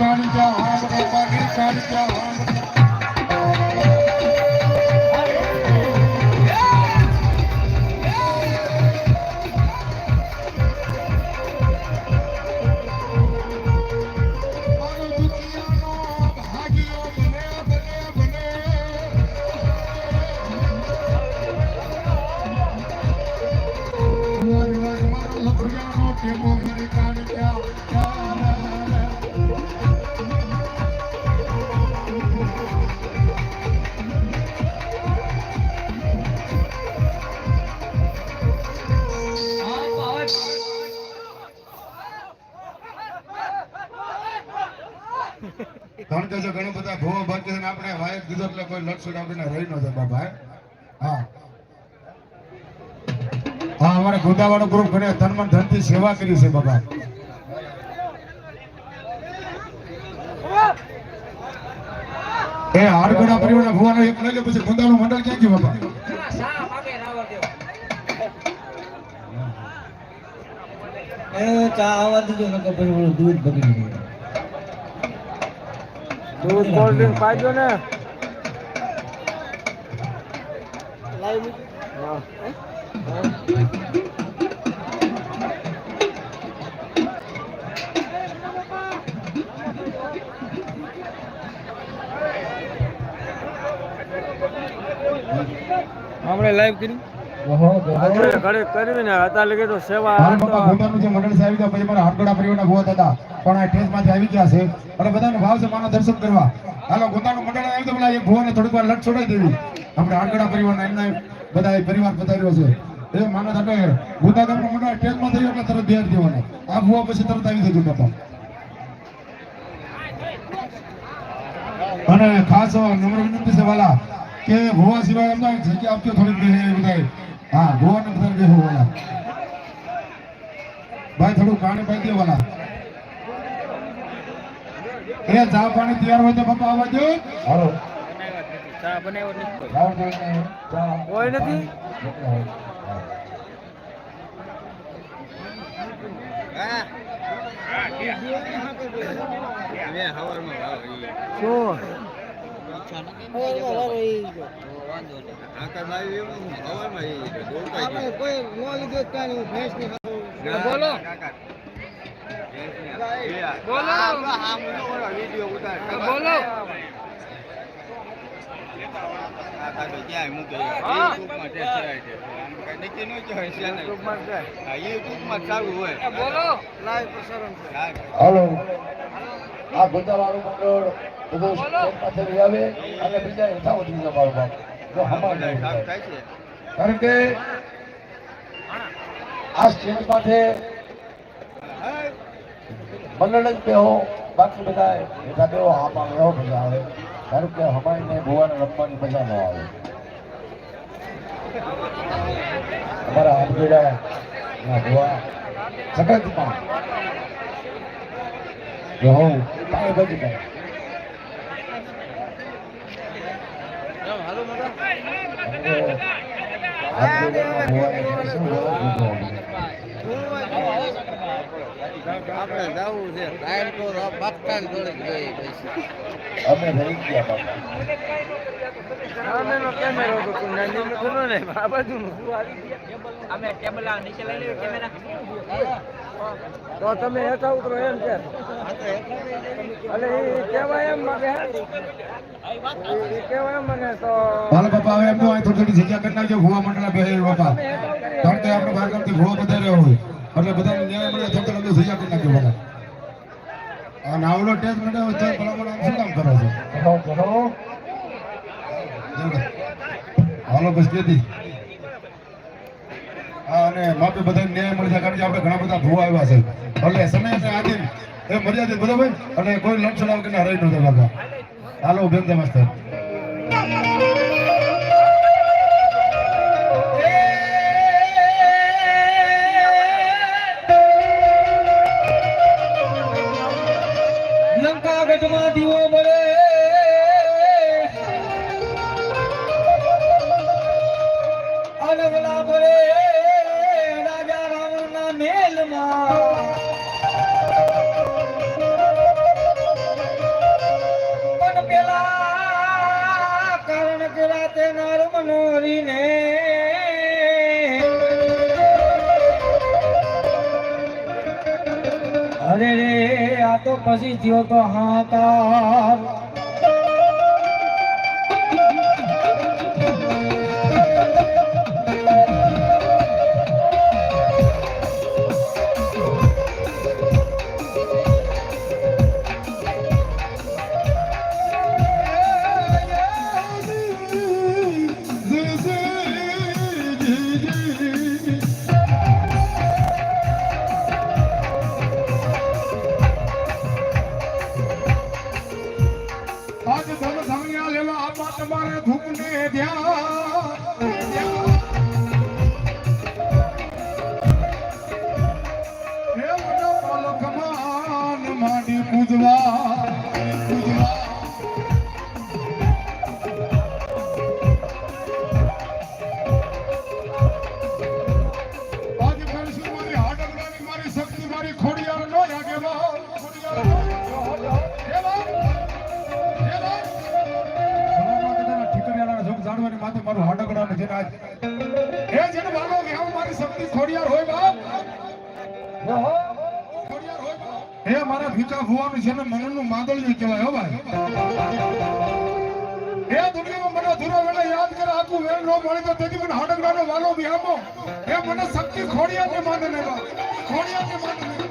સાડી જા હા બધા ધણ કે છે ઘણા બધા ભોવા બાકી છે આપણે વાયક દીધો એટલે કોઈ લડસડ આપણે રહી ન જાય બાબા હા? હા. અમારે ગોદાવાળો ગ્રુપ ઘણી ધનમન ધનથી સેવા કરી છે બાબા એ હાડકોડા પરિવારના ભુવાનો એક લઈ લે પછી ગોદાનું મંડળ ક્યાં ગયું બાબા એ ચા આવવા દીધો નકર પછી દૂધ બગડી ગયું દૂધ કોલ્ડ ડ્રિંક પાજો ને. આપણે લાઈવ કરી ઓહો આજે ઘરે કરવી ને હતા લગે તો સેવા મંડળ સાહેબ પછી મારા હાડકોડા પરિવારના ભુવા હતા પણ આ ઠેસમાંથી આવી ગયા છે. અને બધાને ભાવ માના દર્શન કરવા. હાલો ગોદાનું મંડળ આવી તો પેલા એક ભુવાને થોડીક વાર લટ છોડાઈ દેવી. આપણે હાડકોડા પરિવારના એમના બધા પરિવાર પધાર્યો છે. એ માનો તમે ગોદા ગામનું મંડળ ઠેસમાં થયું એટલે તરત બિહાર દેવાના. આ ભુવા પછી તરત આવી જજો, બાપા. અને ખાસ નમ્ર વિનંતી છે વાલા કે ભુવા સિવાય એમના જગ્યા આપજો, થોડીક બેહે એ હા, ભુવાને બધા બેહો વાલા. ભાઈ, થોડું પાણી પાઈ દે વાલા. એ ચા પાણી તૈયાર હોય તો પપ્પા આવવા દો હાલો. ચા બનાવ્યો નથી કોઈ. નથી? બોલો બોલો. બોલો લાઈવ પ્રસારણ છે. આ ગોદાવાળું મંડળ પાસે લઈ આવે અને બીજા હેઠા ઉતરી થાય. કારણ કે આ સ્ટેજ મંડળ જ બેહો બાકી બધા હેઠા બેહો આમાં એવો મજા આવે. કારણ કે હમાઈને ભુવાને રમવાની મજા ન આવે. અમારા હાથગેડા ના ભુવા સગતમાં જો હું પાણી બચી જાય હાથગેડાના ભુવાને શું આપણે જવું છે રાયણપુર બસસ્ટેન્ડ જોડે જોઈએ પૈસા અમે રહી ગયા બાપા. સામેનો કેમેરો તો કોઈ નાની નો ખરો ને આ બાજુનું. શું આવી ગયા? અમે ટેબલ આ નીચે લઈ લેવું કેમેરા તો તમે હેઠા ઉતરો એમ કે. એટલે એ કહેવાય એમ માગે? એ કહેવાય એમ મને તો હાલો બાપા હવે એમનો અહીં થોડી થોડી જગ્યા કરી નાખજો ભૂવા મંડળના બે બાપા. કારણ કે આપણે બારગામથી બધા વધારે હોય. એટલે બધાને ન્યાય મળે, તો થોડી સજા કરી નાખજો બધા આ નાવલો ટેસ્ટ મળે તો ભલામણ શું કામ કરો છો? હાલો, બસ હા અને માપે બધા ન્યાય મળી જાય કારણ કે આપણે ઘણા બધા ભૂવા આવ્યા છે. એટલે સમય આધીન. એ મર્યાદિત બરાબર અને કોઈ લડછડાવ કે રહી ન જાય બાપા. હાલો, બેન માસ્તર અરે રે આ તો પછી થયો તો હાકાર જેને હે મારી ભીકા ભુવાનું છે ને મનનું માંદળિયું કહેવાય, હો ભાઈ. હે દુનિયામાં મને ધુરો વેળે યાદ કરે, આખું વેળ ન મળે તો તેથી મને હાડકડાનો વાલો બિહામો હે મને શક્તિ ખોડિયાર ને માને ને ખોડિયાર ને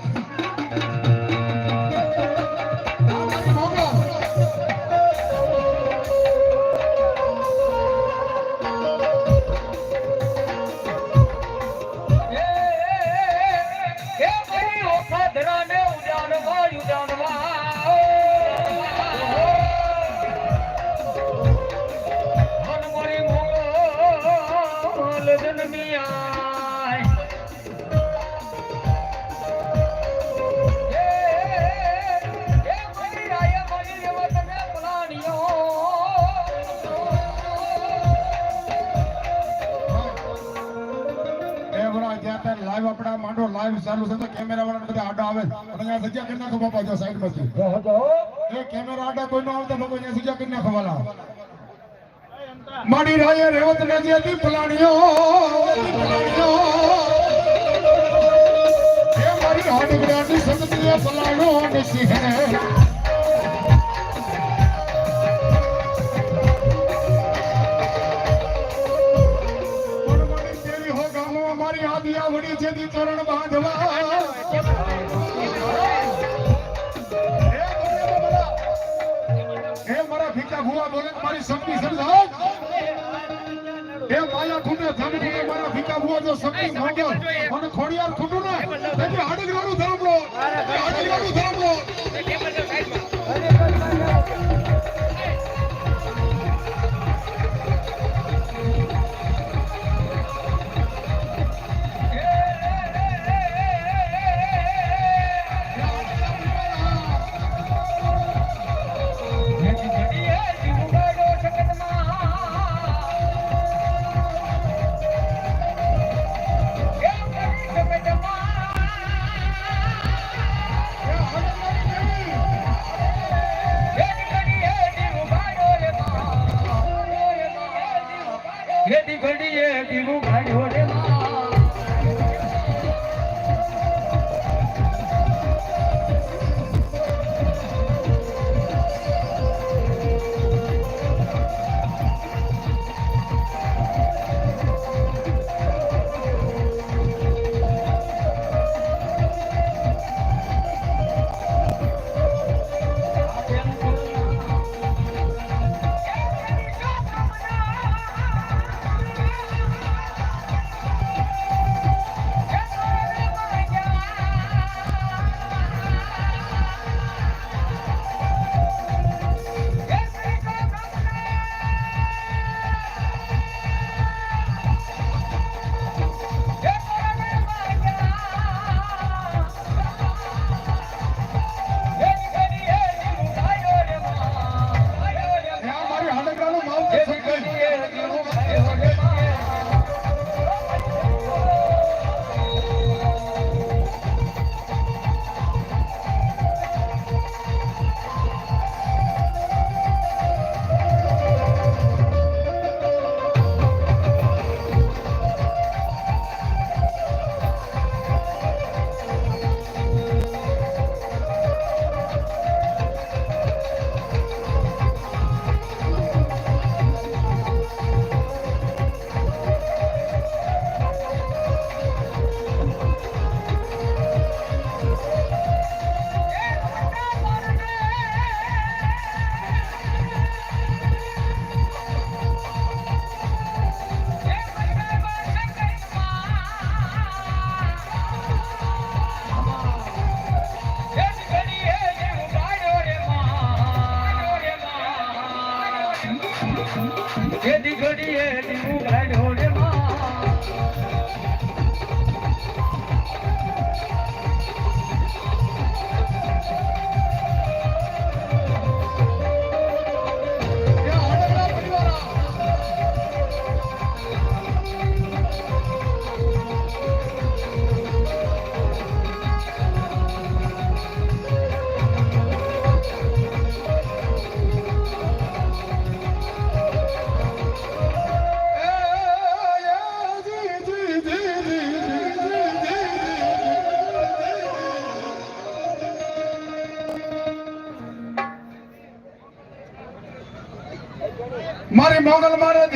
ચાલુ છે કેમેરા વાળા બધા આડો આવે. અને અહીંયા સજ્જા કરી નાખો બાપા જો સાઈડમાંથી એ કેમેરા આડા કોઈ નો આવતો બાપા અહીંયા સજ્જા કરી નાખો વાલા. મારી રાયે રેવત ને જે દી પલાણીઓ દી પલાણીઓ એ મારી હાડગડાની સંગતીએ પલાણો ને સિંહે શક્તિ સમજાવ. હે માયા ખૂટે ધન ખૂટે મારા ભીખા ભુવા જો શક્તિ માંગો અને ખોડિયાર ખૂટું ને તેથી હાડગરાનું ધર્મ લો. હાડગરાનું ધર્મ લો.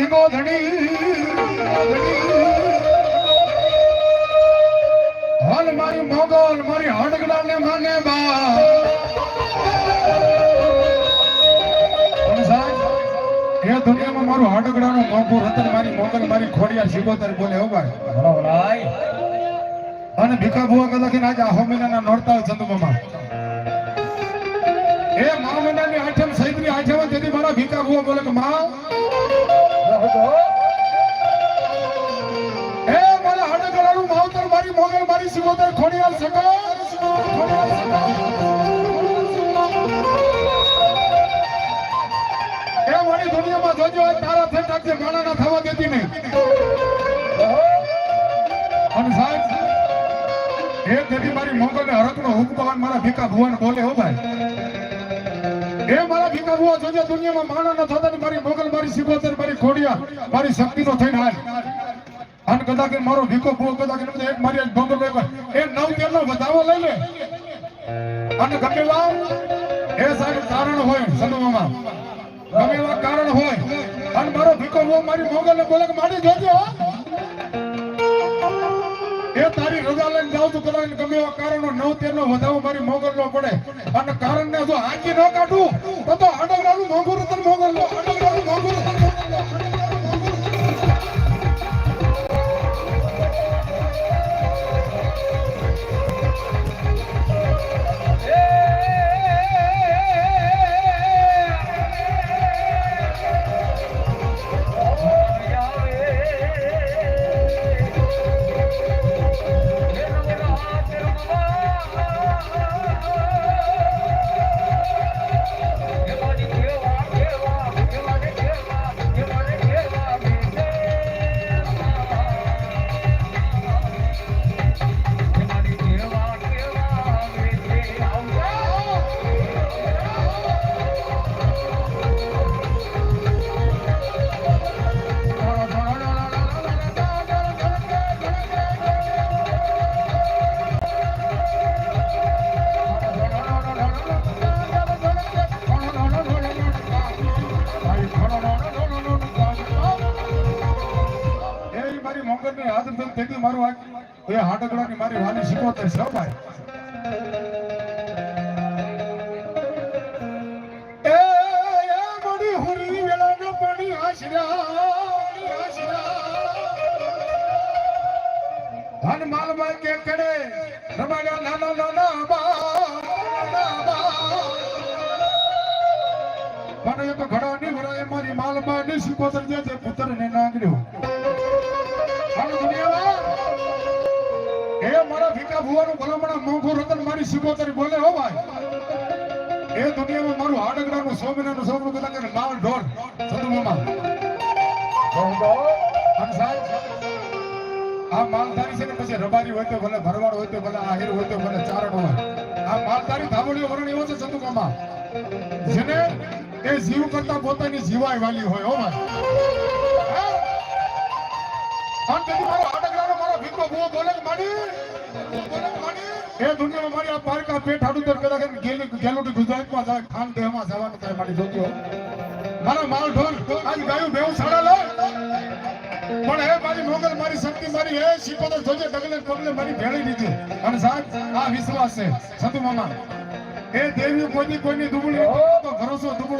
મારે ધીમો ધણી હાલ મારી મોગલ મારી હડગડા ને માને બા એ દુનિયામાં મારું હાડગડાનું મોંઘું રતન મારી મોગલ મારી ખોડિયા શિકોતર બોલે હો ભાઈ. બરાબર અને ભીખા ભુવા કદાચ આજે આહો મહિનાના નોરતા હોય એ મા મહિનાની આઠમ સહિતની આઠમ તેથી મારા ભીખા ભુવા બોલે કે માં શિકોતર ખોડિયાલ સકો એ મારી દુનિયામાં જોજો તારા થઈ નાખજે ગાણા ના થવા દેતી નહીં. અને સાહેબ, એ તેથી મારી મોગલ ને હરક નો હુકમાન મારા ભીકા ભુવન બોલે હો ભાઈ. એ મારા ભીખા ભુવા જોજો, દુનિયામાં માણા ન થતા મારી મોગલ, મારી સિકોતર મારી ખોડિયા મારી શક્તિ નો થઈને હાલ. અને ગદા કે મારો ભીખો ભૂખ ગદા કે એક મારી ભંગો ગયો એ નવ તેલનો વધાવો લઈ લે. અને ગમે એ સાહેબ કારણ હોય સંદોમાં ગમે કારણ હોય. અને મારો ભીખો ભુવો મારી મોગલ બોલે કે મારી જોજે એ તારી રજા લઈને જાઉં તો કદાચ ગમે એવા કારણો નવ તેર નો વધાવો મારી મોગલ નો પડે. અને કારણ ને જો હાજી ન કાઢું, તો અડગડાનું મોંઘું રતન મોગલ નો અડગડાનું મોંઘું રતન મારી આદર ધન તેથી મારું આ એ હાડકડાની મારી વાની શીખવતર છે ભાઈ. એ મોડી હુરી વેળાનો પાણી આશરા માલ માલ કે કરે, રમાડ્યા નાના નાના બા પણ એક ઘડો નીવડાય મારી માલમાં ની શીખવતર જે છે પુત્ર ને નાગડ્યો મારા ભીકા ભુવાનું ભલામણા મોંઘું રતન મારી શિકોતર બોલે હો ભાઈ. એ દુનિયામાં મારું હાડકડાનું સો મહિનાનું સોનું અને માલ ઢોર સદુમામાં આ માલધારી છે ને પછી રબારી હોય તો ભલે ભરવાડ હોય તો ભલે આહિર હોય તો ભલે ચારણ હોય. આ માલધારી ધાબોલીઓ વરણ એવો છે સદુકામાં જેને એ જીવ કરતા પોતાની જીવાય વાલી હોય, હો ભાઈ? અને તેથી મારો હાડકડાનો મારો ભીખો ભૂવો બોલે માડી એ દુનિયામાં મારી આ પારકા પેટ હાડું તો કદાચ ગેલુટી ગુજરાતમાં જાય, ખાન દેહમાં જવાનું થાય મારી જોજો મારા માલ ઢોર આજ ગાયું બેવું સાડા લે. પણ હે મારી મોગલ, મારી શક્તિ મારી, હે શીપોદર જોજે ડગલે પગલે મારી ભેળી દીધી અને સાહેબ, આ વિશ્વાસ છે. સંતુ મામા, એ દેવી કોઈની કોઈની દુબળી, તો ભરોસો દુબળો